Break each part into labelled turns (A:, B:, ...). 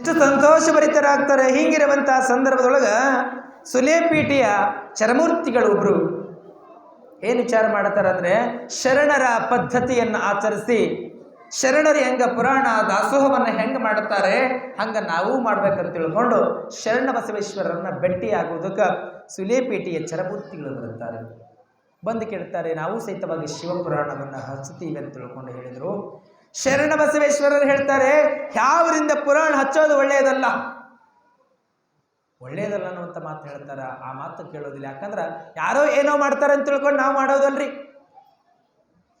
A: ಎಷ್ಟು ಸಂತೋಷಭರಿತರಾಗ್ತಾರೆ ಹೀಗಿರುವಂತಹ ಸಂದರ್ಭದೊಳಗ ಸುಲೇಪೀಟಿಯ ಚರಮೂರ್ತಿಗಳು ಒಬ್ರು ಏನು ವಿಚಾರ ಮಾಡ್ತಾರೆ ಅಂದ್ರೆ ಶರಣರ ಪದ್ಧತಿಯನ್ನು ಆಚರಿಸಿ ಶರಣರು ಹೆಂಗ ಪುರಾಣ ದಾಸೋಹವನ್ನು ಹೆಂಗೆ ಮಾಡುತ್ತಾರೆ, ಹಂಗ ನಾವು ಮಾಡ್ಬೇಕಂತ ತಿಳ್ಕೊಂಡು ಶರಣ ಬಸವೇಶ್ವರರನ್ನ ಭೇಟಿಯಾಗುವುದಕ್ಕೆ ಸುಲೇಪೇಟಿಯ ಚರಮೂರ್ತಿಗಳು ಬರುತ್ತಾರೆ. ಬಂದು ಕೇಳ್ತಾರೆ, ನಾವು ಸಹಿತವಾಗಿ ಶಿವಪುರಾಣವನ್ನು ಹಚ್ಚುತ್ತೀವಿ ಅಂತ ತಿಳ್ಕೊಂಡು ಹೇಳಿದರು. ಶರಣ ಬಸವೇಶ್ವರರು ಹೇಳ್ತಾರೆ, ಯಾವರಿಂದ ಪುರಾಣ ಹಚ್ಚೋದು ಒಳ್ಳೆಯದಲ್ಲ? ಒಳ್ಳೆಯದಲ್ಲ ಅನ್ನುವಂಥ ಮಾತು ಹೇಳ್ತಾರ. ಆ ಮಾತು ಕೇಳೋದಿಲ್ಲ. ಯಾಕಂದ್ರೆ ಯಾರೋ ಏನೋ ಮಾಡ್ತಾರೆ ಅಂತ ತಿಳ್ಕೊಂಡು ನಾವು ಮಾಡೋದಲ್ರಿ.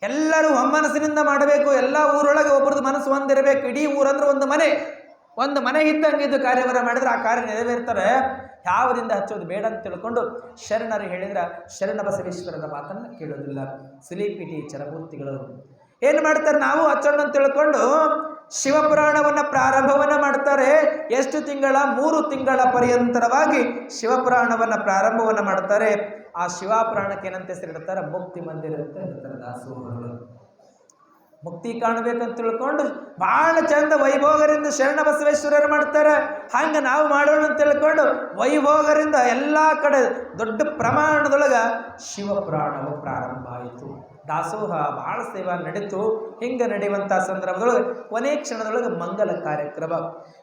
A: ಎಲ್ಲರೂ ಒಮ್ಮನಸ್ಸಿನಿಂದ ಮಾಡಬೇಕು. ಎಲ್ಲ ಊರೊಳಗೆ ಒಬ್ಬರದ್ದು ಮನಸ್ಸು ಒಂದಿರಬೇಕು. ಇಡೀ ಊರಂದ್ರೆ ಒಂದು ಮನೆ. ಒಂದು ಮನೆ ಇದ್ದಂಗೆ ಇದ್ದು ಕಾರ್ಯವರ ಮಾಡಿದ್ರೆ ಆ ಕಾರ್ಯ ನೆರವೇರ್ತಾರೆ. ಯಾವರಿಂದ ಹಚ್ಚೋದು ಬೇಡ ಅಂತ ತಿಳ್ಕೊಂಡು ಶರಣರು ಹೇಳಿದ್ರೆ ಶರಣ ಬಸವೇಶ್ವರರ ಮಾತನ್ನು ಕೇಳೋದಿಲ್ಲ. ಸಿಲಿಪಿಟಿ ಚರಮೂರ್ತಿಗಳು ಏನು ಮಾಡ್ತಾರೆ ನಾವು ಹಚ್ಚೋಣ ಅಂತ ತಿಳ್ಕೊಂಡು ಶಿವಪುರಾಣವನ್ನು ಪ್ರಾರಂಭವನ್ನು ಮಾಡ್ತಾರೆ. ಎಷ್ಟು ತಿಂಗಳ? ಮೂರು ತಿಂಗಳ ಪರ್ಯಂತರವಾಗಿ ಶಿವಪುರಾಣವನ್ನು ಪ್ರಾರಂಭವನ್ನು ಮಾಡ್ತಾರೆ. ಆ ಶಿವಪುರಾಣಕ್ಕೆ ಏನಂತ ಹೆಸರಿಡ್ತಾರೆ ಮುಕ್ತಿ ಮಂದಿರ ಅಂತ ಹೇಳ್ತಾರೆ ದಾಸೋಹಗಳು. ಮುಕ್ತಿ ಕಾಣಬೇಕಂತ ತಿಳ್ಕೊಂಡು ಬಹಳ ಚಂದ ವೈಭೋಗರಿಂದ ಶರಣ ಬಸವೇಶ್ವರರು ಮಾಡ್ತಾರೆ. ಹಂಗೆ ನಾವು ಮಾಡೋಣ ಅಂತ ತಿಳ್ಕೊಂಡು ವೈಭೋಗರಿಂದ ಎಲ್ಲ ಕಡೆ ದೊಡ್ಡ ಪ್ರಮಾಣದೊಳಗೆ ಶಿವಪುರಾಣವು ಪ್ರಾರಂಭ ಆಯಿತು. ದಾಸೋಹ ಭಾಳ ಸೇವಾ ನಡೀತು. ಹಿಂಗೆ ನಡೆಯುವಂಥ ಸಂದರ್ಭದೊಳಗೆ ಕೊನೆ ಕ್ಷಣದೊಳಗೆ ಮಂಗಲ ಕಾರ್ಯಕ್ರಮ.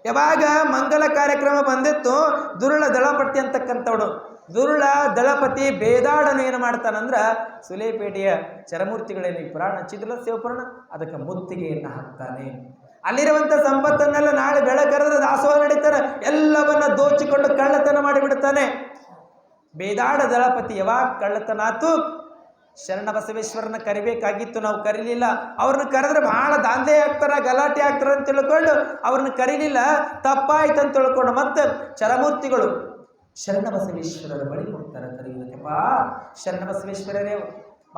A: ಯಾವಾಗ ಮಂಗಲ ಕಾರ್ಯಕ್ರಮ ಬಂದಿತ್ತು? ದುರುಳ ದಳಪತಿ ಅಂತಕ್ಕಂಥವನು. ದುರುಳ ದಳಪತಿ ಬೇದಾಡನು ಏನು ಮಾಡ್ತಾನಂದ್ರೆ ಸುಲೇಪೇಟೆಯ ಚರಮೂರ್ತಿಗಳೇನು ಈ ಪುರಾಣ ಚಿತ್ರ ಶಿವಪುರಾಣ? ಅದಕ್ಕೆ ಮುತ್ತಿಗೆಯನ್ನು ಹಾಕ್ತಾನೆ. ಅಲ್ಲಿರುವಂಥ ಸಂಪತ್ತನ್ನೆಲ್ಲ ನಾಳೆ ಬೆಳಕರೆದ್ರೆ ದಾಸೋಹ ನಡೀತಾರೆ. ಎಲ್ಲವನ್ನ ದೋಚಿಕೊಂಡು ಕಳ್ಳತನ ಮಾಡಿಬಿಡ್ತಾನೆ. ಬೇದಾಡ ದಳಪತಿ ಯಾವಾಗ ಕಳ್ಳತನ ಆತು? ಶರಣ ಬಸವೇಶ್ವರನ ಕರಿಬೇಕಾಗಿತ್ತು, ನಾವು ಕರೀಲಿಲ್ಲ. ಅವ್ರನ್ನ ಕರೆದ್ರೆ ಬಹಳ ದಾಂಧೆ ಆಗ್ತಾರ, ಗಲಾಟೆ ಆಗ್ತಾರ ಅಂತ ತಿಳ್ಕೊಂಡು ಅವ್ರನ್ನ ಕರೀಲಿಲ್ಲ. ತಪ್ಪಾಯ್ತು ಅಂತ ತಿಳ್ಕೊಂಡು ಮತ್ತೆ ಚರಮೂರ್ತಿಗಳು ಶರಣ ಬಸವೇಶ್ವರರ ಬಳಿ ಹೋಗ್ತಾರೆ ಕರೆಯುವುದಕ್ಕೆಪ್ಪ ಶರಣ ಬಸವೇಶ್ವರರೇ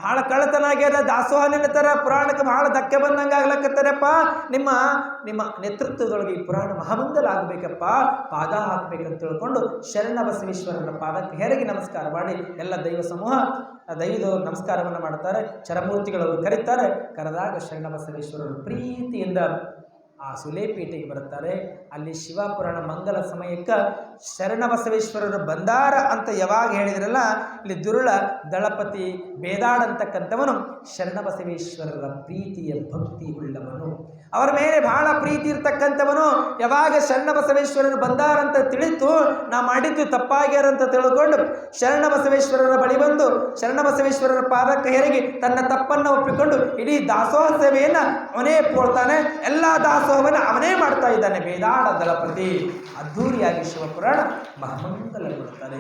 A: ಬಹಳ ಕಳ್ಳತನ ಆಗ್ಯದ ದಾಸೋಹ ನಿಲ್ಲತಾರ ಪುರಾಣಕ್ಕೆ ಬಹಳ ಧಕ್ಕೆ ಬಂದಂಗೆ ಆಗ್ಲಕ್ಕತ್ತಾರಪ್ಪ ನಿಮ್ಮ ನಿಮ್ಮ ನೇತೃತ್ವದೊಳಗೆ ಈ ಪುರಾಣ ಮಹಾಮಂಗಲ ಆಗಬೇಕಪ್ಪ. ಪಾದ ಹಾಕ್ಬೇಕಂತ ತಿಳ್ಕೊಂಡು ಶರಣ ಬಸವೇಶ್ವರನ ಪಾದಕ್ಕೆ ಹೆರಗಿ ನಮಸ್ಕಾರ ಮಾಡಿ ಎಲ್ಲ ದೈವ ಸಮೂಹ ದೈವದವರು ನಮಸ್ಕಾರವನ್ನು ಮಾಡ್ತಾರೆ. ಚರಮೂರ್ತಿಗಳವರು ಕರೀತಾರೆ. ಕರೆದಾಗ ಶರಣ ಬಸವೇಶ್ವರರು ಪ್ರೀತಿಯಿಂದ ಆ ಸುಲೇಪೇಟೆಗೆ ಬರುತ್ತಾರೆ. ಅಲ್ಲಿ ಶಿವಪುರಾಣ ಮಂಗಲ ಸಮಯಕ್ಕೆ ಶರಣ ಬಸವೇಶ್ವರರು ಬಂದಾರ ಅಂತ ಯಾವಾಗ ಹೇಳಿದ್ರಲ್ಲ, ಇಲ್ಲಿ ದುರುಳ ದಳಪತಿ ಬೇದಾಡ್ ಶರಣ ಬಸವೇಶ್ವರರ ಪ್ರೀತಿಯ ಭಕ್ತಿ ಉಳ್ಳವನು ಅವರ ಮೇಲೆ ಬಹಳ ಪ್ರೀತಿ ಇರ್ತಕ್ಕಂಥವನು ಯಾವಾಗ ಶರಣ ಬಸವೇಶ್ವರರು ಬಂದಾರಂತ ತಿಳಿತು, ನಾ ಮಾಡಿದ್ದು ತಪ್ಪಾಗ್ಯಾರಂತ ತಿಳ್ಕೊಂಡು ಶರಣ ಬಸವೇಶ್ವರರ ಬಳಿ ಬಂದು ಶರಣ ಬಸವೇಶ್ವರರ ಪಾದಕ್ಕೆ ಹೆರಗಿ ತನ್ನ ತಪ್ಪನ್ನು ಒಪ್ಪಿಕೊಂಡು ಇಡೀ ದಾಸೋಹ ಸೇವೆಯನ್ನು ಅವನೇ ಕೊಡ್ತಾನೆ ಎಲ್ಲ ದಾಸೋಹವನ್ನು ಅವನೇ ಮಾಡ್ತಾ ಇದ್ದಾನೆ. ಬೇದಾಡ ದಳಪತಿ. ಅದ್ಧೂರಿಯಾಗಿ ಶಿವಪುರಾಣ ಮಹಾಮಂಗಲಗೊಳ್ಳುತ್ತಾರೆ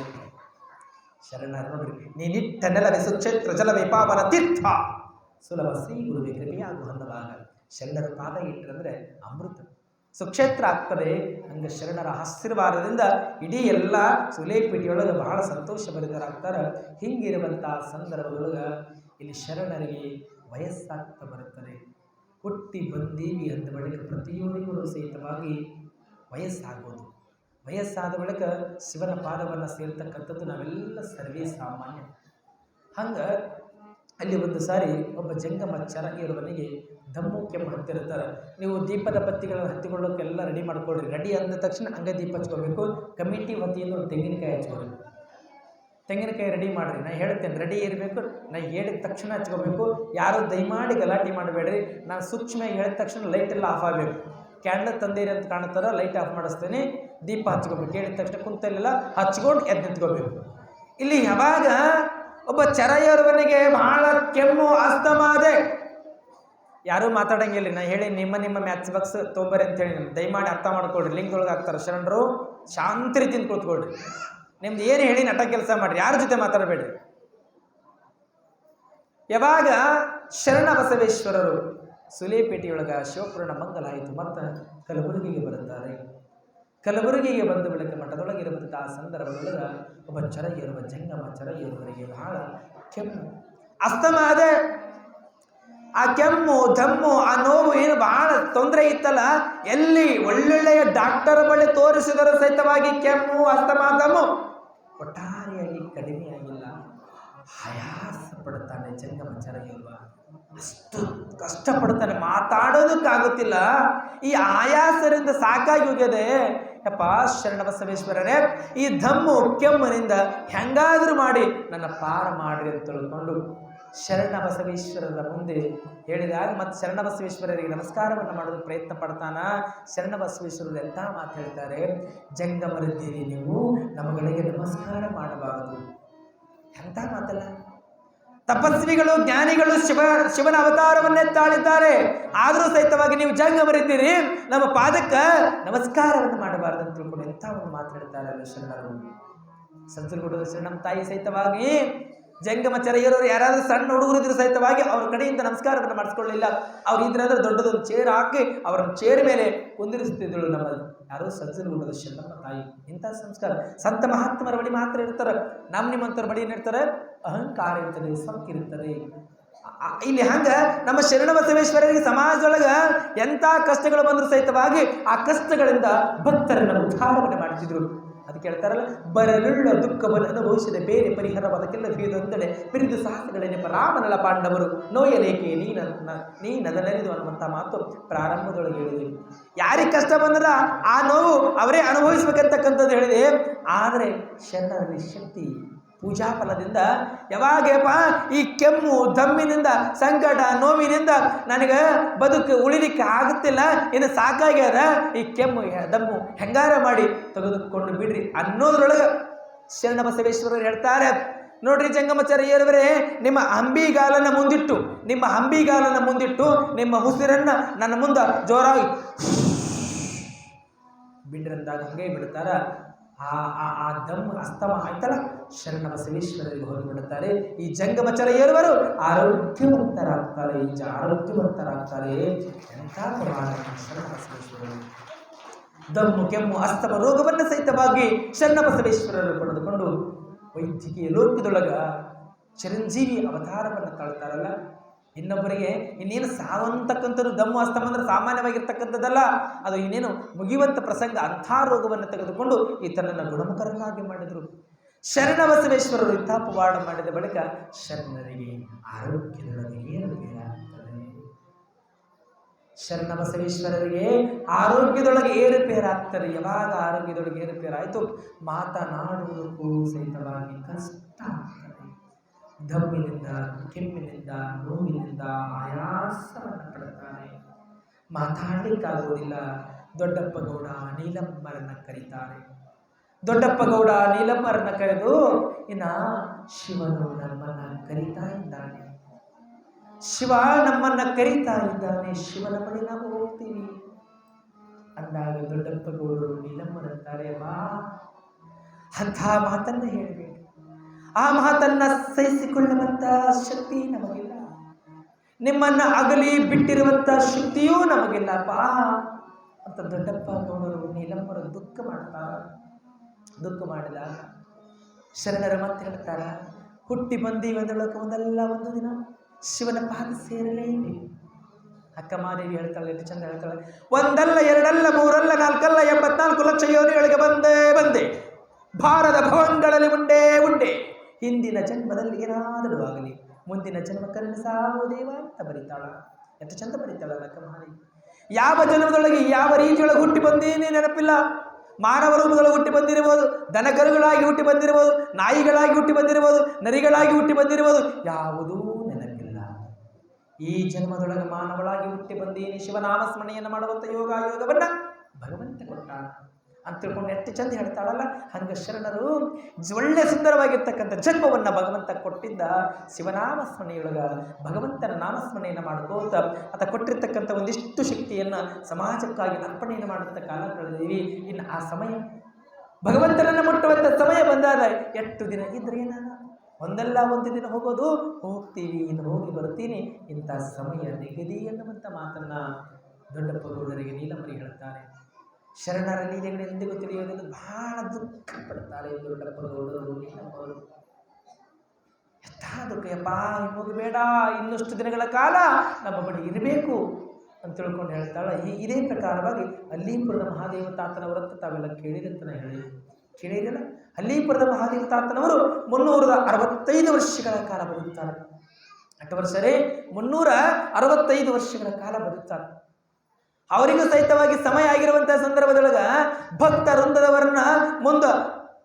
A: ಶರಣರು ನೋಡ್ರಿ. ನೀನಿಟ್ಟ ನೆಲವೆ ಸುಕ್ಷೇತ್ರ, ಜಲ ವಿಪಾವನ, ತೀರ್ಥ. ಸುಲಭ ಶ್ರೀ ಗುರುವೆ, ಕೃಪೆಯಾಗು ಹನ್ನವಾಗ ಶರಣರ ಪಾದ ಇಟ್ಟರಂದ್ರೆ ಅಮೃತ. ಸುಕ್ಷೇತ್ರ ಆಗ್ತದೆ. ಹಂಗೆ ಶರಣರ ಆಶೀರ್ವಾದದಿಂದ ಇಡೀ ಎಲ್ಲ ಸುಲೇಪಿಟಿಯೊಳಗೆ ಬಹಳ ಸಂತೋಷ ಸಂತೋಷಭರಿತರಾಗ್ತಾರೆ ಹಿಂಗಿರುವಂಥ ಸಂದರ್ಭದೊಳಗೆ ಇಲ್ಲಿ ಶರಣರಿಗೆ ವಯಸ್ಸಾಗ್ತಾ ಬರುತ್ತದೆ. ಹುಟ್ಟಿ ಬಂದೀವಿ ಅಂದ ಬಳಿಕ ಪ್ರತಿಯೊಬ್ಬರಿಗೂ ಸಹಿತವಾಗಿ ವಯಸ್ಸಾಗೋದು. ವಯಸ್ಸಾದ ಬಳಿಕ ಶಿವನ ಪಾದವನ್ನು ಸೇರ್ತಕ್ಕಂಥದ್ದು ನಾವೆಲ್ಲ ಸರ್ವೇ ಸಾಮಾನ್ಯ. ಹಂಗೆ ಅಲ್ಲಿ ಒಂದು ಸಾರಿ ಒಬ್ಬ ಜಂಗಮ ಚರಗಿರುವನಿಗೆ ದಮ್ಮು ಕೆಮ್ಮು ಹತ್ತಿರುತ್ತಾರೆ. ನೀವು ದೀಪದ ಬತ್ತಿಗಳನ್ನು ಹತ್ತಿಕೊಳ್ಳೋಕೆಲ್ಲ ರೆಡಿ ಮಾಡ್ಕೊಳ್ರಿ. ರೆಡಿ ಅಂದ ತಕ್ಷಣ ಹಂಗೆ ದೀಪ ಹಚ್ಕೋಬೇಕು. ಕಮಿಟಿ ವತಿಯಿಂದ ಒಂದು ತೆಂಗಿನಕಾಯಿ ಹಚ್ಕೋಬೇಕು ತೆಂಗಿನಕಾಯಿ ರೆಡಿ ಮಾಡಿರಿ. ನಾ ಹೇಳ್ತೇನೆ ರೆಡಿ ಇರಬೇಕು, ನಾ ಹೇಳಿದ ತಕ್ಷಣ ಹಚ್ಕೋಬೇಕು. ಯಾರು ದಯಮಾಡಿ ಗಲಾಟೆ ಮಾಡಬೇಡ್ರಿ. ನಾನು ಸೂಕ್ಷ್ಮ ಹೇಳಿದ ತಕ್ಷಣ ಲೈಟ್ ಎಲ್ಲ ಆಫ್ ಆಗಬೇಕು. ಕ್ಯಾಂಡಲ್ ತಂದಿರಿ ಅಂತ ಕಾಣುತ್ತಾರ ಲೈಟ್ ಆಫ್ ಮಾಡಿಸ್ತೇನೆ. ದೀಪ ಹಚ್ಕೋಬೇಕು. ಹೇಳಿದ ತಕ್ಷಣ ಕುಂತಲ್ಲೆಲ್ಲ ಹಚ್ಕೊಂಡು ಎದ್ದು ನಿಂತ್ಕೋಬೇಕು. ಇಲ್ಲಿ ಯಾವಾಗ ಒಬ್ಬ ಚರಯೋರ್ವನಿಗೆ ಬಹಳ ಕೆಮ್ಮು ಅಸ್ತಮಾದೆ ಯಾರೂ ಮಾತಾಡಂಗಿಲ್ಲ. ನಾ ಹೇಳಿ ನಿಮ್ಮ ನಿಮ್ಮ ಮ್ಯಾಚ್ ಬಾಕ್ಸ್ ತೊಂಬರಿ ಅಂತ ಹೇಳಿ ದಯಮಾಡಿ ಅರ್ಥ ಮಾಡ್ಕೊಳ್ರಿ. ಲಿಂಕ್ದೊಳಗೆ ಹಾಕ್ತಾರೆ. ಶರಣರು ಶಾಂತಿ ರೀತಿಯಿಂದ ಕೂತ್ಕೊಳ್ರಿ. ನಿಮ್ದು ಏನು ಹೇಳಿ ನಟ ಕೆಲಸ ಮಾಡ್ರಿ? ಯಾರ ಜೊತೆ ಮಾತಾಡಬೇಡ್ರಿ? ಯಾವಾಗ ಶರಣ ಬಸವೇಶ್ವರರು ಸುಲೇಪೇಟೆಯೊಳಗ ಶಿವಪುರಣ ಮಂಗಲ ಆಯಿತು, ಮತ್ತು ಕಲಬುರಗಿಗೆ ಬರುತ್ತಾರೆ. ಕಲಬುರಗಿಗೆ ಬಂದ ಬಳಿಕ ಮಠದೊಳಗಿರುವಂಥ ಆ ಸಂದರ್ಭದೊಳಗೆ ಒಬ್ಬ ಚರ ಏರುವ ಜಂಗಮ ಚರ ಬಹಳ ಕೆಮ್ಮು. ಅಸ್ತಮ ಅದೇ ಆ ಕೆಮ್ಮು, ಧಮ್ಮು, ಆ ನೋವು ಏನು ಬಹಳ ತೊಂದರೆ ಇತ್ತಲ್ಲ, ಎಲ್ಲಿ ಒಳ್ಳೊಳ್ಳೆಯ ಡಾಕ್ಟರ್ ಬಳಿ ತೋರಿಸಿದರೂ ಸಹಿತವಾಗಿ ಕೆಮ್ಮು ಅಸ್ತಮ ದಮ್ಮು ಒಟ್ಟಾರೆಯಾಗಿ ಕಡಿಮೆಯಾಗಿಲ್ಲ ಆಯಾಸ ಪಡ್ತಾನೆ ಜಂಗಮ ಚರ ಇರುವ ಅಷ್ಟು ಕಷ್ಟಪಡ್ತಾನೆ ಮಾತಾಡೋದಕ್ಕಾಗುತ್ತಿಲ್ಲ. ಈ ಆಯಾಸರಿಂದ ಸಾಕಾಗಿ ಹೋಗ್ಯದೆ ಯಪ್ಪ ಶರಣ ಬಸವೇಶ್ವರರೇ ಈ ಧಮ್ಮು ಕೆಮ್ಮನಿಂದ ಹೆಂಗಾದ್ರೂ ಮಾಡಿ ನನ್ನ ಪಾರ ಮಾಡ್ರಿ ಅಂತ ತಿಳ್ಕೊಂಡು ಶರಣ ಬಸವೇಶ್ವರರ ಮುಂದೆ ಹೇಳಿದಾಗ ಮತ್ತೆ ಶರಣ ಬಸವೇಶ್ವರರಿಗೆ ನಮಸ್ಕಾರವನ್ನು ಮಾಡಲು ಪ್ರಯತ್ನ ಪಡ್ತಾನ. ಶರಣ ಬಸವೇಶ್ವರರು ಎಂಥ ಮಾತು ಹೇಳ್ತಾರೆ? ಜಂಗಮರಿದ್ದೀರಿ ನೀವು ನಮ್ಮಗಳಿಗೆ ನಮಸ್ಕಾರ ಮಾಡಬಾರದು. ಎಂಥ ಮಾತಲ್ಲ? ತಪಸ್ವಿಗಳು, ಜ್ಞಾನಿಗಳು ಶಿವ, ಶಿವನ ಅವತಾರವನ್ನೇ ತಾಳಿದ್ದಾರೆ. ಆದರೂ ಸಹಿತವಾಗಿ ನೀವು ಜಂಗ ನಮ್ಮ ಪಾದಕ್ಕೆ ನಮಸ್ಕಾರವನ್ನು ಮಾಡಬಾರದು ಅಂತ ತಿಳ್ಕೊಂಡು ಎಂಥ ಒಂದು ಮಾತಾಡ್ತಾರೆ ಶರಣರು. ಸಂತರುಗುಡದ ಶರಣ ತಾಯಿ ಸಹಿತವಾಗಿ. ಜಂಗಮಚರ್ಯರು ಯಾರಾದರೂ ಸಣ್ಣ ಹುಡುಗರಿದ್ರು ಸಹಿತವಾಗಿ ಅವ್ರ ಕಡೆಯಿಂದ ನಮಸ್ಕಾರವನ್ನು ಮಾಡಿಸ್ಕೊಳ್ಳಿಲ್ಲ. ಅವ್ರು ಇದ್ರಾದ್ರೆ ದೊಡ್ಡದೊಂದು ಚೇರ್ ಹಾಕಿ ಅವರ ಚೇರ್ ಮೇಲೆ ಕುಂದಿರಿಸ್ತಿದ್ದಳು ನಮ್ಮಲ್ಲಿ. ಯಾರೋ ಹುಡುಗರು ಶರಣಮ್ಮ ತಾಯಿ. ಇಂಥ ಸಂಸ್ಕಾರ. ಸಂತ ಮಹಾತ್ಮರ ಬಳಿ ಮಾತ್ರ ಇರ್ತಾರೆ. ನಮ್ಮ ನಿಮ್ಮಂತರ ಬಳಿ ಏನಿರ್ತಾರೆ ಅಹಂಕಾರ ಇರ್ತದೆ ಆ- ಇಲ್ಲಿ ಹಂಗ ನಮ್ಮ ಶರಣ ಬಸವೇಶ್ವರರಿಗೆ ಸಮಾಜದೊಳಗೆ ಎಂಥ ಕಷ್ಟಗಳು ಬಂದರೂ ಸಹಿತವಾಗಿ ಆ ಕಷ್ಟಗಳಿಂದ ಭಕ್ತರನ್ನ ಉದ್ಧಾರವನ್ನು ಮಾಡ್ತಿದ್ರು. ಅದಕ್ಕೆ ಹೇಳ್ತಾರಲ್ಲ ಬರಲುಳ್ಳ ದುಃಖವನ್ನು ಅನುಭವಿಸಿದ ಬೇರೆ ಪರಿಹಾರ ಅದಕ್ಕೆಲ್ಲ ಬಿರಿದು ಸಾಹಸಗಳ ನೆಪ ರಾಮನಳ ಪಾಂಡವರು ನೋಯಲೇಕೆ ನೀ ನನ್ನ ನೀ ನದನರಿದು ಅನ್ನುವಂಥ ಮಾತು ಪ್ರಾರಂಭದೊಳಗೆ ಹೇಳಿದೆ. ಯಾರಿಗೆ ಕಷ್ಟ ಬಂದದ? ಆ ನೋವು ಅವರೇ ಅನುಭವಿಸ್ಬೇಕಂತಕ್ಕಂಥದ್ದು ಹೇಳಿದೆ. ಆದರೆ ಶರಣರಲ್ಲಿ ಶಕ್ತಿ ಪೂಜಾ ಫಲದಿಂದ ಯಾವಾಗೇಪ ಈ ಕೆಮ್ಮು ದಮ್ಮಿನಿಂದ, ಸಂಕಟ ನೋವಿನಿಂದ ನನಗೆ ಬದುಕು ಉಳಿಲಿಕ್ಕೆ ಆಗುತ್ತಿಲ್ಲ, ಇನ್ನು ಸಾಕಾಗ್ಯದ ಈ ಕೆಮ್ಮು, ದಮ್ಮು ಹೆಂಗಾರ ಮಾಡಿ ತೆಗೆದುಕೊಂಡು ಬಿಡ್ರಿ ಅನ್ನೋದ್ರೊಳಗೆ ಶರಣ ಬಸವೇಶ್ವರರು ಹೇಳ್ತಾರೆ. ನೋಡ್ರಿ ಜಂಗಮಚಾರ್ಯರವರೇ ನಿಮ್ಮ ಅಂಬಿಗಾಲನ ಮುಂದಿಟ್ಟು, ನಿಮ್ಮ ಅಂಬಿಗಾಲನ ಮುಂದಿಟ್ಟು, ನಿಮ್ಮ ಹುಸಿರನ್ನ ನನ್ನ ಮುಂದೆ ಜೋರಾಗಿ ಬಿಡ್ರಂದಾಗ ಹಂಗೆ ಬಿಡ್ತಾರ. ಆ ಆ ದಮ್ ಅಸ್ತಮ ಆಯ್ತಲ್ಲ, ಶರಣ ಬಸವೇಶ್ವರರಿಗೆ ಹೋಗಿ ಬಿಡುತ್ತಾರೆ ಈ ಜಂಗಮಚರೆಯರುವರು ಆರೋಗ್ಯವಂತರಾಗ್ತಾರೆ ಈ ಆರೋಗ್ಯವಂತರಾಗ್ತಾರೆ. ಎಂಥ ಶರಣ ಬಸವೇಶ್ವರರು. ದಮ್ಮು, ಕೆಮ್ಮು, ಅಸ್ತಮ ರೋಗವನ್ನು ಸಹಿತವಾಗಿ ಶರಣ ಬಸವೇಶ್ವರರು ಪಡೆದುಕೊಂಡು ವೈದ್ಯಕೀಯ ಲೋಕದೊಳಗ ಚಿರಂಜೀವಿ ಅವತಾರವನ್ನು ತಾಳ್ತಾರಲ್ಲ? ಇನ್ನೊಬ್ಬರಿಗೆ ಇನ್ನೇನು ಸಾವಂತಕ್ಕಂಥದ್ದು ದಮ್ಮು, ಅಸ್ತಮ ಅಂದ್ರೆ ಸಾಮಾನ್ಯವಾಗಿರ್ತಕ್ಕಂಥದ್ದಲ್ಲ, ಅದು ಇನ್ನೇನು ಮುಗಿಯುವಂಥ ಪ್ರಸಂಗ ಅಂಥ ರೋಗವನ್ನು ತೆಗೆದುಕೊಂಡು ಈತನನ್ನು ಗುಣಮುಖರನ್ನಾಗಿ ಮಾಡಿದರು. ಶರಣ ಬಸವೇಶ್ವರರು ಇಂಥ ಪವಾಡ ಮಾಡಿದ ಬಳಿಕ ಶರಣರಿಗೆ, ಆರೋಗ್ಯದೊಳಗೆ ಏರುಪೇರಾಗ್ತದೆ ಶರಣ ಬಸವೇಶ್ವರರಿಗೆ ಆರೋಗ್ಯದೊಳಗೆ ಏರುಪೇರಾಗ್ತಾರೆ ಯಾವಾಗ ಆರೋಗ್ಯದೊಳಗೆ ಏರುಪೇರಾಯಿತು ಮಾತನಾಡುವುದಕ್ಕೂ ಸಹಿತವಾಗಿ ಕಷ್ಟ ಆಗ್ತದೆ. ದಮ್ಮಿನಿಂದ, ಕೆಮ್ಮಿನಿಂದ, ನೋವಿನಿಂದ ಆಯಾಸವನ್ನು ಪಡುತ್ತಾರೆ ಮಾತಾಡಲಿಕ್ಕಾಗುವುದಿಲ್ಲ. ದೊಡ್ಡಪ್ಪ ಗೌಡ ನೀಲಮ್ಮರನ್ನ ಕರೀತಾರೆ. ದೊಡ್ಡಪ್ಪ ಗೌಡ ನೀಲಮ್ಮರನ್ನ ಕರೆದು, ಇನ್ನ ಶಿವನು ನಮ್ಮನ್ನ ಕರೀತಾ ಇದ್ದಾನೆ. ಶಿವ ನಮ್ಮನ್ನ ಕರೀತಾ ಇದ್ದಾನೆ ಶಿವನ ಬಳಿ ನಾವು ಹೋಗ್ತೀವಿ. ಅಂದಾಗ ದೊಡ್ಡಪ್ಪ ಗೌಡರು ನೀಲಮ್ಮರಂತಾರೆ ಬಾ. ಅಂಥ ಮಾತನ್ನ ಹೇಳಬೇಕು. ಆ ಮಾತನ್ನ ಸಹಿಸಿಕೊಳ್ಳುವಂಥ ಶಕ್ತಿ ನಮಗಿಲ್ಲ. ನಿಮ್ಮನ್ನ ಅಗಲಿ ಬಿಟ್ಟಿರುವಂತ ಶಕ್ತಿಯೂ ನಮಗಿಲ್ಲ. ಬಾ ಅಂತ ದೊಡ್ಡಪ್ಪ ಗೌಡರು ನೀಲಮ್ಮರು ದುಃಖ ಮಾಡ್ತಾರ. ದುಃಖ ಮಾಡಿದಾಗ ಶರಣರ ಮತ್ತೆ ಹೇಳ್ತಾರ, ಹುಟ್ಟಿ ಬಂದೀವಿ ಅಂದೊಳಕ ಒಂದಲ್ಲ, ಒಂದು ದಿನ. ಶಿವನ ಪಾದ ಸೇರಲೇಬೇಕು ಅಕ್ಕ ಮಾದೇವಿ ಹೇಳ್ತಾಳೆ ಎಷ್ಟು ಚಂದ ಹೇಳ್ತಾಳೆ, ಒಂದಲ್ಲ, ಎರಡಲ್ಲ, ಮೂರಲ್ಲ, ನಾಲ್ಕಲ್ಲ, ಎಂಬತ್ನಾಲ್ಕು ಲಕ್ಷ ಯೋನಿಗಳಿಗೆ ಬಂದೇ ಬಂದೆ. ಭಾರತ ಭವನಗಳಲ್ಲಿ ಉಂಡೇ ಉಂಡೆ. ಹಿಂದಿನ ಜನ್ಮದಲ್ಲಿ ಏನಾದರೂ ಆಗಲಿ, ಮುಂದಿನ ಜನ್ಮಕ್ಕನ್ನು ಸಾವು ದೇವ ಅಂತ ಬರೀತಾಳ. ಎಷ್ಟು ಚಂದ ಬರೀತಾಳ ಅಕ್ಕ ಮಹಾದೇವಿ. ಯಾವ ಜನ್ಮದೊಳಗೆ ಯಾವ ರೀತಿಯೊಳಗೆ ಹುಟ್ಟಿ ಬಂದೇನೆ ನೆನಪಿಲ್ಲ. ಮಾನವ ರೂಪಗಳು ಹುಟ್ಟಿ ಬಂದಿರಬಹುದು, ದನಕರುಗಳಾಗಿ ಹುಟ್ಟಿ ಬಂದಿರಬಹುದು, ನಾಯಿಗಳಾಗಿ ಹುಟ್ಟಿ ಬಂದಿರಬಹುದು, ನರಿಗಳಾಗಿ ಹುಟ್ಟಿ ಬಂದಿರಬಹುದು, ಯಾವುದೂ ನೆನಪಿಲ್ಲ. ಈ ಜನ್ಮದೊಳಗೆ ಮಾನವಳಾಗಿ ಹುಟ್ಟಿ ಬಂದೇನೆ ಶಿವನಾಮಸ್ಮರಣೆಯನ್ನು ಮಾಡುವಂಥ ಯೋಗ ಯೋಗವನ್ನ ಭಗವಂತ ಕೊಟ್ಟ. ಅಂತ ತಿಳ್ಕೊಂಡು ಎಷ್ಟು ಚಂದ ಹೇಳ್ತಾಳಲ್ಲ, ಹಂಗ ಶರಣರು ಒಳ್ಳೆ ಸುಂದರವಾಗಿರ್ತಕ್ಕಂಥ ಜನ್ಮವನ್ನು ಭಗವಂತ ಕೊಟ್ಟಿದ್ದ ಶಿವನಾಮ ಸ್ಮರಣೆಯೊಳಗ ಭಗವಂತನ ನಾಮಸ್ಮರಣೆಯನ್ನು ಮಾಡ್ಕೋತ ಆತ ಕೊಟ್ಟಿರ್ತಕ್ಕಂಥ ಒಂದಿಷ್ಟು ಶಕ್ತಿಯನ್ನು ಸಮಾಜಕ್ಕಾಗಿ ಅರ್ಪಣೆಯನ್ನು ಮಾಡುವಂಥ ಕಾಲ ಕಳೆದಿದ್ದೀವಿ ಇನ್ನು ಆ ಸಮಯ, ಭಗವಂತನನ್ನು ಮುಟ್ಟುವಂಥ ಸಮಯ ಬಂದಾಗ ಎಷ್ಟು ದಿನ ಇದ್ರೆ ಏನಾಗ ಒಂದಲ್ಲ ಒಂದು ದಿನ ಹೋಗೋದು, ಹೋಗ್ತೀವಿ, ಇನ್ನು ಹೋಗಿ ಬರ್ತೀನಿ. ಇಂಥ ಸಮಯ ನಿಗದಿ ಎನ್ನುವಂಥ ಮಾತನ್ನು ದೊಡ್ಡಪ್ಪ ಗೌಡರಿಗೆ ನೀಲಮರಿ ಹೇಳ್ತಾರೆ ಶರಣರ ಲೀಲೆಗಳು ಎಂದಿಗೂ ತಿಳಿಯೋದಿಲ್ಲ ಬಹಳ ದುಃಖ ಪಡ್ತಾರೆ ಎಂದು ನೀಲಮ್ಮರು ಎಷ್ಟ ದುಃಖಯಪ್ಪ ಬೇಡ. ಇನ್ನಷ್ಟು ದಿನಗಳ ಕಾಲ ನಮ್ಮ ಬಳಿ ಇರಬೇಕು ಅಂತ ತಿಳ್ಕೊಂಡು ಹೇಳ್ತಾಳೆ. ಈ ಇದೇ ಪ್ರಕಾರವಾಗಿ ಅಲ್ಲೀಪುರದ ಮಹಾದೇವ ತಾತನವರಂತ ತಾವೆಲ್ಲ ಕೇಳಿದಂತ ಹೇಳಿ. ಕೇಳಿರಲ್ಲ ಅಲ್ಲೀಪುರದ ಮಹಾದೇವ ತಾತನವರು ಮುನ್ನೂರ ಅರವತ್ತೈದು ವರ್ಷಗಳ ಕಾಲ ಬದುಕ್ತಾರೆ. ಎಷ್ಟು ವರ್ಷ ರೀ ಮುನ್ನೂರ ಅರವತ್ತೈದು ವರ್ಷಗಳ ಕಾಲ ಬದುಕ್ತಾರೆ. ಅವರಿಗೂ ಸಹಿತವಾಗಿ ಸಮಯ ಆಗಿರುವಂತಹ ಸಂದರ್ಭದೊಳಗ ಭಕ್ತ ವೃಂದದವರನ್ನ ಮುಂದ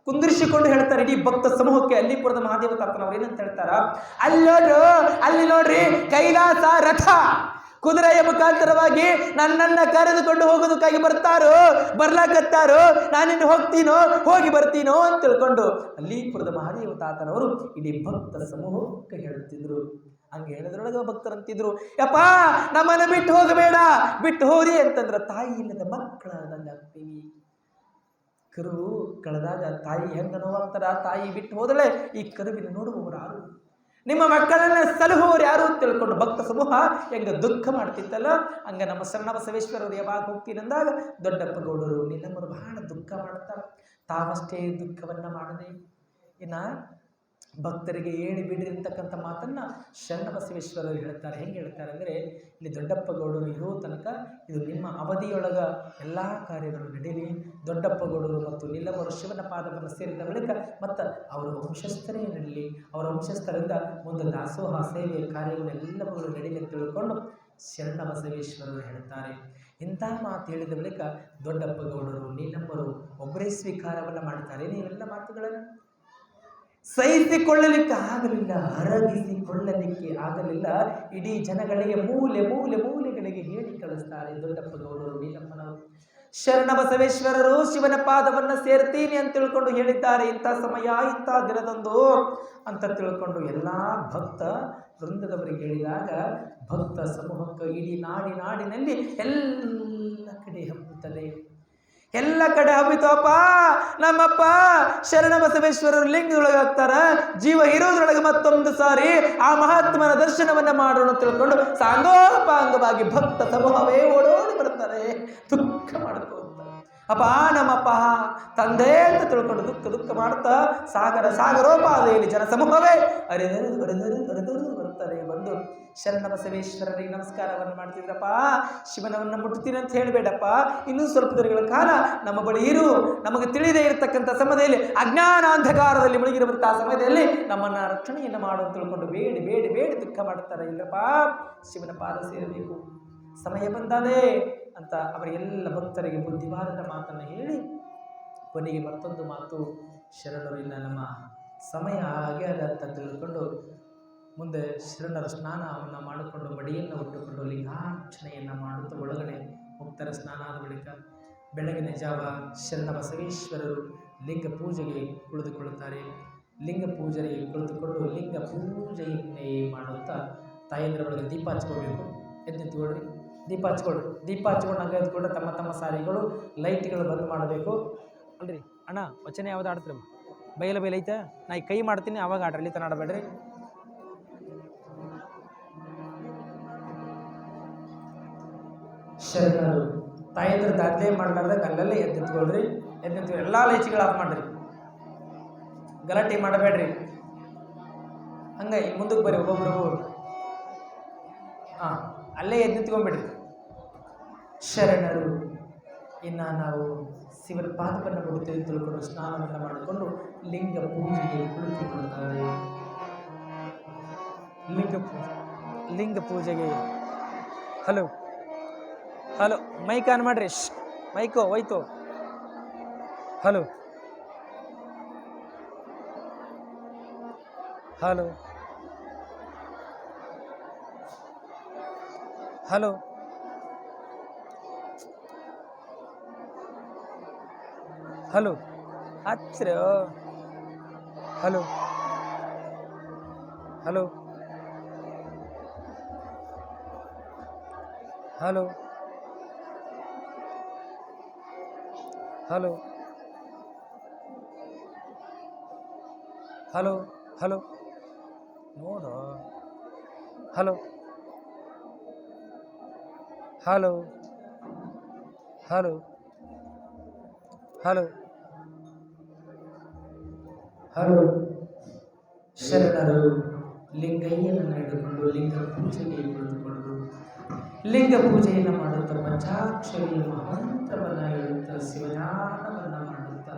A: ಕುಂದಿರಿಸಿಕೊಂಡು ಹೇಳ್ತಾರೆ ಇಡೀ ಭಕ್ತ ಸಮೂಹಕ್ಕೆ ಅಲ್ಲಿಪುರದ ಮಹಾದೇವ ತಾತನವ್ರು ಏನಂತ ಹೇಳ್ತಾರ? ಅಲ್ಲಿ ನೋಡ್ರು ಅಲ್ಲಿ ನೋಡ್ರಿ, ಕೈಲಾಸ ರಥ. ಕುದುರೆಯ ಮುಖಾಂತರವಾಗಿ ನನ್ನನ್ನ ಕರೆದುಕೊಂಡು ಹೋಗೋದಕ್ಕಾಗಿ ಬರ್ತಾರೋ, ಬರ್ಲಾಕತ್ತಾರೋ, ನಾನಿನ್ನು ಹೋಗ್ತೀನೋ, ಹೋಗಿ ಬರ್ತೀನೋ ಅಂತ ತಿಳ್ಕೊಂಡು ಅಲ್ಲಿಪುರದ ಮಹಾದೇವ ತಾತನವರು ಇಡೀ ಭಕ್ತ ಸಮೂಹಕ್ಕೆ ಹೇಳುತ್ತಿದ್ರು. ಹಂಗೆ ಹೇಳಿದ್ರೊಳಗ ಭಕ್ತರಂತಿದ್ರು, ಯಪ್ಪ, ನಮ್ಮನ್ನ ಬಿಟ್ಟು ಹೋಗಬೇಡ, ಬಿಟ್ಟು ಹೋರಿ ಅಂತಂದ್ರ, ತಾಯಿ ಇಲ್ಲದ ಮಕ್ಕಳ ಆಗ್ತೀವಿ ಕರು ಕಳೆದಾಗ, ತಾಯಿ ಹೆಂಗ ನೋವಾಗ್ತಾರ ತಾಯಿ ಬಿಟ್ಟು ಹೋದಳೆ, ಈ ಕರುವಿನ ನೋಡುವವರು ಯಾರು? ನಿಮ್ಮ ಮಕ್ಕಳನ್ನ ಸಲಹುವವರು ಯಾರು? ತಿಳ್ಕೊಂಡು ಭಕ್ತ ಸಮೂಹ, ಹೆಂಗ ದುಃಖ ಮಾಡ್ತಿತ್ತಲ್ಲ, ಹಂಗ ನಮ್ಮ ಶರಣ ಬಸವೇಶ್ವರರು ಯಾವಾಗ ಹೋಗ್ತೀನಿ ಅಂದಾಗ ದೊಡ್ಡಪ್ಪ ಗೌಡರು ನಿನ್ನಮ್ಮರು ಬಹಳ ದುಃಖ ಮಾಡ್ತಾರೆ, ತಾವಷ್ಟೇ ದುಃಖವನ್ನ ಮಾಡದೆ, ಇನ್ನ ಭಕ್ತರಿಗೆ ಹೇಳಿ ಬಿಡ್ರಿ ಅಂತಕ್ಕಂಥ ಮಾತನ್ನು ಶರಣ ಬಸವೇಶ್ವರರು ಹೇಳ್ತಾರೆ. ಹೆಂಗೆ ಹೇಳ್ತಾರೆ ಅಂದರೆ, ಇಲ್ಲಿ ದೊಡ್ಡಪ್ಪ ಗೌಡರು ಇರೋ ತನಕ ಇದು ನಿಮ್ಮ ಅವಧಿಯೊಳಗ ಎಲ್ಲ ಕಾರ್ಯಗಳು ನಡೀಲಿ. ದೊಡ್ಡಪ್ಪ ಗೌಡರು ಮತ್ತು ನಿಲ್ಲವರು ಶಿವನ ಪಾದವನ್ನು ಸೇರಿದ ಬಳಿಕ ಮತ್ತು ಅವರ ವಂಶಸ್ಥರೇ ನಡೀಲಿ. ಅವರ ವಂಶಸ್ಥರಿಂದ ಮುಂದೆ ದಾಸೋಹ ಸೇವೆ ಕಾರ್ಯಗಳೆಲ್ಲವುಗಳು ನಡೀಲಿ ಅಂತ ತಿಳ್ಕೊಂಡು ಶರಣ ಬಸವೇಶ್ವರರು ಹೇಳ್ತಾರೆ. ಇಂಥ ಮಾತು ಹೇಳಿದ ಬಳಿಕ ದೊಡ್ಡಪ್ಪ ಗೌಡರು ನೀಲಮ್ಮರು ಒಬ್ಬರೇ ಸ್ವೀಕಾರವನ್ನು ಮಾಡ್ತಾರೆ. ನೀವೆಲ್ಲ ಮಾತುಗಳನ್ನು ಸಹಿಸಿಕೊಳ್ಳಲಿಕ್ಕೆ ಆಗಲಿಲ್ಲ ಅರಗಿಸಿಕೊಳ್ಳಲಿಕ್ಕೆ ಆಗಲಿಲ್ಲ. ಇಡೀ ಜನಗಳಿಗೆ ಮೂಲೆ ಮೂಲೆ, ಮೂಲೆಗಳಿಗೆ ಹೇಳಿ ಕಳಿಸ್ತಾರೆ ದೊಡ್ಡಪ್ಪ ಗೌಡರು ನೀಲಮ್ಮನವರು ಶರಣ ಬಸವೇಶ್ವರರು ಶಿವನ ಪಾದವನ್ನು ಸೇರ್ತೀನಿ ಅಂತ ತಿಳ್ಕೊಂಡು ಹೇಳಿದ್ದಾರೆ. ಇಂಥ ಸಮಯ, ಇಂಥ ದಿನದಂದು ಅಂತ ತಿಳ್ಕೊಂಡು ಎಲ್ಲ ಭಕ್ತ ವೃಂದದವರಿಗೆ ಹೇಳಿದಾಗ, ಭಕ್ತ ಸಮೂಹಕ್ಕೆ ಇಡೀ ನಾಡಿ, ನಾಡಿನಲ್ಲಿ ಎಲ್ಲ ಕಡೆ ಹಬ್ಬುತ್ತದೆ. ಎಲ್ಲ ಕಡೆ ಹಬ್ಬಿತವಪ್ಪ ನಮ್ಮಪ್ಪ ಶರಣ ಬಸವೇಶ್ವರರು ಲಿಂಗದೊಳಗಾಗ್ತಾರ ಜೀವ ಇರೋದ್ರೊಳಗೆ ಮತ್ತೊಂದು ಸಾರಿ ಆ ಮಹಾತ್ಮನ ದರ್ಶನವನ್ನ ಮಾಡೋಣ ತಿಳ್ಕೊಂಡು ಸಾಂಗೋಪಾಂಗವಾಗಿ ಭಕ್ತ ಸಮೂಹವೇ ಓಡೋಡಿ ಬರ್ತಾರೆ. ದುಃಖ ಮಾಡ್ಕೋತಾರೆ ಅಪ್ಪ ನಮ್ಮಪ್ಪ ತಂದೆ ಅಂತ ತಿಳ್ಕೊಂಡು ದುಃಖ ದುಃಖ ಮಾಡುತ್ತಾ, ಸಾಗರ ಸಾಗರೋಪಾದಿಯಲ್ಲಿ ಜನ ಸಮೂಹವೇ ಅರೆದರು ಅರೆದರು ಅರೆದರು ಬರ್ತಾರೆ ಬಂದು ಶರಣ ಬಸವೇಶ್ವರರಿಗೆ ನಮಸ್ಕಾರವನ್ನು ಮಾಡ್ತಿದ್ರಪ್ಪ. ಶಿವನವನ್ನು ಮುಟ್ತೀನಿ ಅಂತ ಹೇಳಬೇಡಪ್ಪ. ಇನ್ನೂ ಸ್ವಲ್ಪ ದಿನಗಳ ಕಾಲ ನಮ್ಮ ಬಳಿ ಇರು. ನಮಗೆ ತಿಳಿದೇ ಇರತಕ್ಕಂಥ ಸಮಯದಲ್ಲಿ, ಅಜ್ಞಾನಾಂಧಕಾರದಲ್ಲಿ ಮುಳುಗಿರುವಂತಹ ಸಮಯದಲ್ಲಿ ನಮ್ಮನ್ನು ರಕ್ಷಣೆಯನ್ನು ಮಾಡು ಅಂತ ತಿಳ್ಕೊಂಡು ಬೇಡಿ ಬೇಡಿ ಬೇಡಿ ದುಃಖ ಮಾಡ್ತಾರೆ ಇಲ್ಲಪ್ಪ, ಶಿವನ ಪಾದ ಸೇರಬೇಕು. ಸಮಯ ಬಂದಾದೆ ಅಂತ ಅವರ ಎಲ್ಲ ಭಕ್ತರಿಗೆ ಬುದ್ಧಿವಾದದ ಮಾತನ್ನು ಹೇಳಿ ಕೊನೆಗೆ ಮತ್ತೊಂದು ಮಾತು ಶರಣರು ಇಲ್ಲ ನಮ್ಮ ಸಮಯ ಹಾಗೆ ಅದ ಅಂತ ತಿಳ್ಕೊಂಡು ಮುಂದೆ ಶರಣರ ಸ್ನಾನವನ್ನು ಮಾಡಿಕೊಂಡು ಮಡಿಯನ್ನು ಉಟ್ಟುಕೊಂಡು ಲಿಂಗಾರ್ಚನೆಯನ್ನು ಮಾಡುತ್ತಾ ಒಳಗಡೆ ಹೋಗ್ತಾರೆ ಸ್ನಾನ ಆದ ಬಳಿಕ ಬೆಳಗಿನ ಜಾವ ಶರಣ ಬಸವೇಶ್ವರರು ಲಿಂಗ ಪೂಜೆಗೆ ಕುಳಿತುಕೊಳ್ಳುತ್ತಾರೆ. ಲಿಂಗ ಪೂಜೆಗೆ ಕುಳಿತುಕೊಂಡು ಲಿಂಗ ಪೂಜೆಯನ್ನೇ ಮಾಡುತ್ತಾ ತಾಯಂದ್ರ ಒಳಗೆ ದೀಪ ಹಚ್ಕೋಬೇಕು. ಎದ್ದು ನಿಂತ್ಕೊಳ್ರಿ ದೀಪ ಹಚ್ಕೊಳ್ಳಿ ದೀಪ ಹಚ್ಕೊಂಡು ಹಂಗೆ ಎದ್ಕೊಂಡು ತಮ್ಮ ತಮ್ಮ ಸಾರಿಗಳು, ಲೈಟ್ಗಳು ಬಂದ್ ಮಾಡಬೇಕು. ಅಲ್ರಿ, ಅಣ್ಣ, ವಚನ ಯಾವ್ದು ಆಡ್ತೀರಮ್ಮ ಬೈಲ ಬೈಲ್ ಐತೆ? ನಾ ಈಗ ಕೈ ಮಾಡ್ತೀನಿ, ಅವಾಗ ಆಡ್ರಿ ತನ ಆಡಬೇಡ್ರಿ ಶರಣರು, ತಾಯಂದ್ರ ದಾದ್ಲೆ ಮಾಡ್ಲಾರ್ದಾಗ ಅಲ್ಲಲ್ಲೇ ಎದ್ದು ನಿಂತ್ಕೊಳ್ರಿ ಎದ್ದು ನಿಂತ್ಕೊ ಎಲ್ಲ ಲೈಚ್ಗಳು ಆಫ್ ಮಾಡ್ರಿ. ಗಲಾಟೆ ಮಾಡಬೇಡ್ರಿ. ಹಂಗೆ ಮುಂದಕ್ಕೆ ಬರ್ರಿ ಒಬ್ಬೊಬ್ರು. ಹಾಂ, ಅಲ್ಲೇ ಎದ್ದು ನಿಂತ್ಕೊಂಡ್ಬಿಡ್ರಿ ಶರಣರು, ಇನ್ನು ನಾವು ಶಿವನ ಪಾದವನ್ನು ಬಿಡುತ್ತೇವೆ ತಿಳ್ಕೊಂಡು ಸ್ನಾನವನ್ನು ಮಾಡಿಕೊಂಡು ಲಿಂಗ ಪೂಜೆಗೆ ಕುಳಿತುಕೊಳ್ಳುತ್ತಾರೆ ಲಿಂಗ ಪೂಜೆ ಲಿಂಗ ಪೂಜೆಗೆ, ಹಲೋ ಹಲೋ, ಮೈಕ್ ಆನ್ ಮಾಡ್ರಿ ಶ್ ಮೈಕು ಹೋಯ್ತು. Hello hello hello. Hello. ಹಚ್ಚ್ರ hello. Hello. Hello. Hello. Hello. Hello. ನೋಡು. Hello. Hello. Hello. Hello. Hello ಶರಣರು ಲಿಂಗಯ್ಯನನ್ನು ಹಿಡಿದುಕೊಂಡು ಲಿಂಗ ಪೂಜೆಗೆ ಕುಳಿತುಕೊಂಡು ಲಿಂಗ ಪೂಜೆಯನ್ನು ಮಾಡುತ್ತಾ ಪಂಚಾಕ್ಷರಿ ಮಹಾಂತವನ್ನು ಹೇಳುತ್ತಾ ಶಿವಜ್ಞಾನವನ್ನು ಮಾಡುತ್ತಾ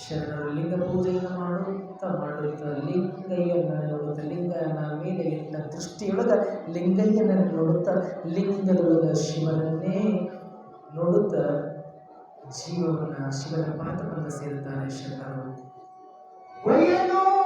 A: ಶರಣರು ಲಿಂಗ ಪೂಜೆಯನ್ನು ಮಾಡುತ್ತಾ ಮಾಡುತ್ತಾ ಲಿಂಗಯ್ಯನ ನೋಡುತ್ತಾ ಲಿಂಗನ ಮೇಲೆ ಇಟ್ಟ ದೃಷ್ಟಿಯೊಳಗ ಲಿಂಗಯ್ಯನ ನೋಡುತ್ತಾ ಲಿಂಗದೊಳಗ ಶಿವನನ್ನೇ ನೋಡುತ್ತಾ ಜೀವವನ್ನ ಶಿವನ ಪಾದವನ್ನು ಸೇರುತ್ತಾರೆ ಶರಣರು. Cuídenlo.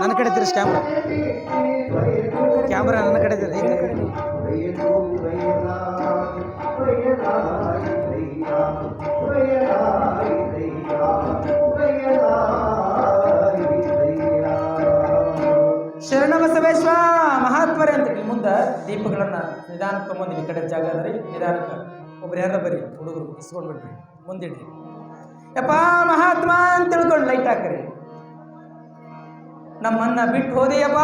A: ನನ್ನ ಕಡೆ ತಿರ್ಗಿಸಿ ಕ್ಯಾಮ್ರಾ ಕ್ಯಾಮ್ರಾ ನನ್ನ ಕಡೆ ತಿರ್ಗಿ ಈ ಕಡೆ
B: ಬಯಲು ಬಯಲಾಗಿ ಬಯಲಾಯಿದಯ್ಯ ಬಯಲಾಯಿದಯ್ಯ ಬಯಲಾಯಿದಯ್ಯ
A: ಶರಣ ಬಸವೇಶ್ವರ ಮಹಾತ್ಮರೇ ಅಂತ ನಿಮ್ಮ ಮುಂದೆ ದೀಪಗಳನ್ನು ನಿಧಾನಕ್ಕೆ ತೊಗೊಂಡು ಈ ಕಡೆ ಜಾಗ ಅದ್ರಿ. ನಿಧಾನಕ್ಕೆ ಒಬ್ರು ಯಾರ ಬರ್ರಿ, ಹುಡುಗರು ಇಸ್ಕೊಂಡ್ಬಿಡ್ರಿ ಮುಂದಿಡ್ರಿ. ಯಪ್ಪ ಮಹಾತ್ಮ ಅಂತ ತಿಳ್ಕೊಂಡು ಲೈಟ್ ಹಾಕ್ರಿ. ನಮ್ಮನ್ನ ಬಿಟ್ಟು ಹೋದೆಯಪ್ಪ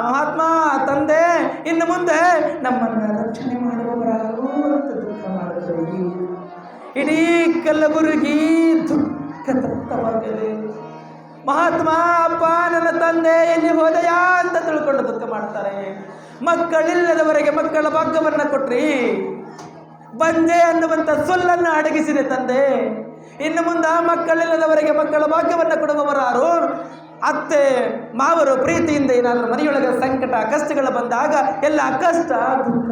A: ಮಹಾತ್ಮ ತಂದೆ. ಇನ್ನು ಮುಂದೆ ನಮ್ಮನ್ನ ರಕ್ಷಣೆ ಮಾಡುವವರಾಗೂ ದುಃಖ. ಇಡೀ ಕಲಬುರಗಿ ದುಃಖ ತಪ್ತವಾಗಿದೆ ಮಹಾತ್ಮ, ಅಪ್ಪ, ನನ್ನ ತಂದೆ, ಎಲ್ಲಿ ಹೋದಯ ಅಂತ ತಿಳ್ಕೊಂಡು ದುಃಖ ಮಾಡ್ತಾರೆ. ಮಕ್ಕಳಿಲ್ಲದವರೆಗೆ ಮಕ್ಕಳ ಭಾಗ್ಯವನ್ನು ಕೊಟ್ರಿ. ಬಂದೆ ಅನ್ನುವಂಥ ಸೊಲ್ಲನ್ನು ಅಡಗಿಸಿದೆ ತಂದೆ. ಇನ್ನು ಮುಂದೆ ಮಕ್ಕಳಿಲ್ಲದವರೆಗೆ ಮಕ್ಕಳ ಭಾಗ್ಯವನ್ನು ಕೊಡುವವರಾರು ಅತ್ತೆ, ಮಾವರು ಪ್ರೀತಿಯಿಂದ ಏನಾದರೂ ಮನೆಯೊಳಗೆ ಸಂಕಟ, ಕಷ್ಟಗಳು ಬಂದಾಗ ಎಲ್ಲ ಕಷ್ಟ, ದುಃಖ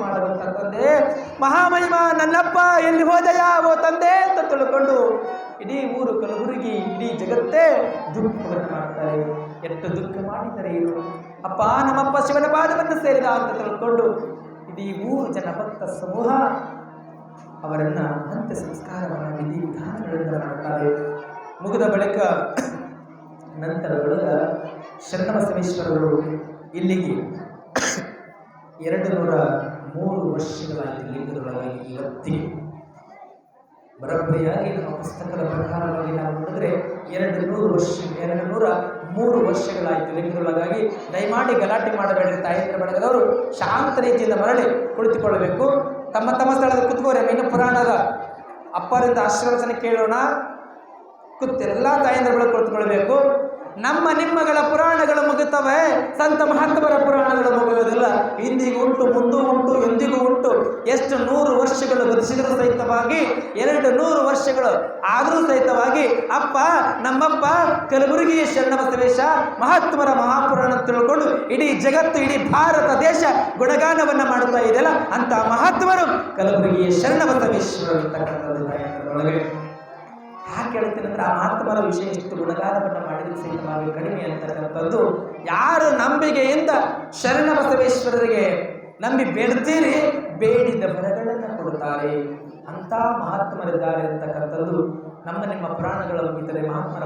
A: ಮಾಡುವಂಥ ತಂದೆ. ಮಹಾಮಹಿಮ, ನನ್ನಪ್ಪ, ಎಲ್ಲಿ ಹೋದಯ ಓ ತಂದೆ ಅಂತ ತಿಳ್ಕೊಂಡು ಇಡೀ ಊರು ಕಲಬುರಗಿ, ಇಡೀ ಜಗತ್ತೇ ದುಃಖವನ್ನು ಮಾಡ್ತಾರೆ. ಎಷ್ಟು ದುಃಖ ಮಾಡಿದ್ದಾರೆ ಇವರು ಅಪ್ಪ, ನಮ್ಮಪ್ಪ ಶಿವನ ಪಾದವನ್ನು ಸೇರಿದ ಅಂತ ತಿಳ್ಕೊಂಡು ಇಡೀ ಊರು ಜನ ಭಕ್ತ ಸಮೂಹ ಅವರನ್ನು ಅಂತ್ಯ ಸಂಸ್ಕಾರವನ್ನು ವಿಧಿವಿಧಾನಗಳಿಂದ ಮಾಡ್ತಾರೆ. ಮುಗಿದ ಬಳಿಕ ನಂತರ ಶರಣ ಶರಣಬಸವೇಶ್ವರರು ಇಲ್ಲಿಗೆ ಎರಡು ನೂರ ಮೂರು ವರ್ಷಗಳಾಗಿ ಲಿಂಗದೊಳಗಾಗಿ ಇವತ್ತಿಗೆ ಬರೋಬ್ಬರಿಯಾಗಿ ನಮ್ಮ ಪುಸ್ತಕದ ಪ್ರಕಾರವಾಗಿ ನಾವು ನೋಡಿದ್ರೆ ಎರಡು ನೂರು ವರ್ಷ ಎರಡು ನೂರ ಮೂರು ವರ್ಷಗಳಾಯಿತು ಲಿಂಗದೊಳಗಾಗಿ. ದಯಮಾಡಿ ಗಲಾಟೆ ಮಾಡಬೇಡ್ರಿ ತಾಯಂದ್ರ ಬಳಗದವರು. ಶಾಂತ ರೀತಿಯಿಂದ ಮರಳಿ ಕುಳಿತುಕೊಳ್ಳಬೇಕು. ತಮ್ಮ ತಮ್ಮ ಸ್ಥಳದ ಕುತ್ಕೋರೆ ಮೀನು ಪುರಾಣದ ಅಪ್ಪರಿಂದ ಆಶೀರ್ವಚನೆ ಕೇಳೋಣ. ಕುತ್ತು ಎಲ್ಲ ತಾಯಂದ್ರಗಳು ಕುಳಿತುಕೊಳ್ಬೇಕು ನಮ್ಮ ನಿಮ್ಮಗಳ ಪುರಾಣಗಳು ಮುಗಿತವೆ. ಸಂತ ಮಹಾತ್ಮರ ಪುರಾಣಗಳು ಮುಗಿಯೋದಿಲ್ಲ ಇಂದಿಗೂ ಉಂಟು, ಮುಂದೂ ಉಂಟು, ಎಂದಿಗೂ ಉಂಟು. ಎಷ್ಟು ನೂರು ವರ್ಷಗಳು ಗತಿಸಿದರೂ ಸಹಿತವಾಗಿ, ಎರಡು ನೂರು ವರ್ಷಗಳು ಆದರೂ ಸಹಿತವಾಗಿ, ಅಪ್ಪ, ನಮ್ಮಪ್ಪ, ಕಲಬುರಗಿಯ ಶರಣಬಸವೇಶ, ಮಹಾತ್ಮರ ಮಹಾಪುರಾಣ ತಿಳ್ಕೊಂಡು ಇಡೀ ಜಗತ್ತು, ಇಡೀ ಭಾರತ ದೇಶ ಗುಣಗಾನವನ್ನು ಮಾಡುತ್ತಾ ಇದೆಯಲ್ಲ? ಅಂತ ಮಹಾತ್ಮರು ಕಲಬುರಗಿಯ ಶರಣಬಸವೇಶ್ವರರು ಯಾಕೆ ಹೇಳ್ತೀನಿ ಅಂದ್ರೆ ಆ ಮಹಾತ್ಮರ ವಿಷಯ ಎಷ್ಟು ಬಣ್ಣ ಮಾಡಿದರೆ ಸಹಿತವಾಗಿ ಕಡಿಮೆ ಅಂತಕ್ಕಂಥದ್ದು ಯಾರು ನಂಬಿಕೆಯಿಂದ ಶರಣ ಬಸವೇಶ್ವರರಿಗೆ ನಂಬಿ ಬೇಡ್ತೀರಿ, ಬೇಡಿದ ಬರಗಳನ್ನು ಕೊಡುತ್ತಾರೆ. ಅಂತ ಮಹಾತ್ಮರಿದ್ದಾರೆ ಅಂತಕ್ಕಂಥದ್ದು ನಮ್ಮ ನಿಮ್ಮ ಪುರಾಣಗಳ ಮುಗಿದರೆ ಮಹಾತ್ಮರ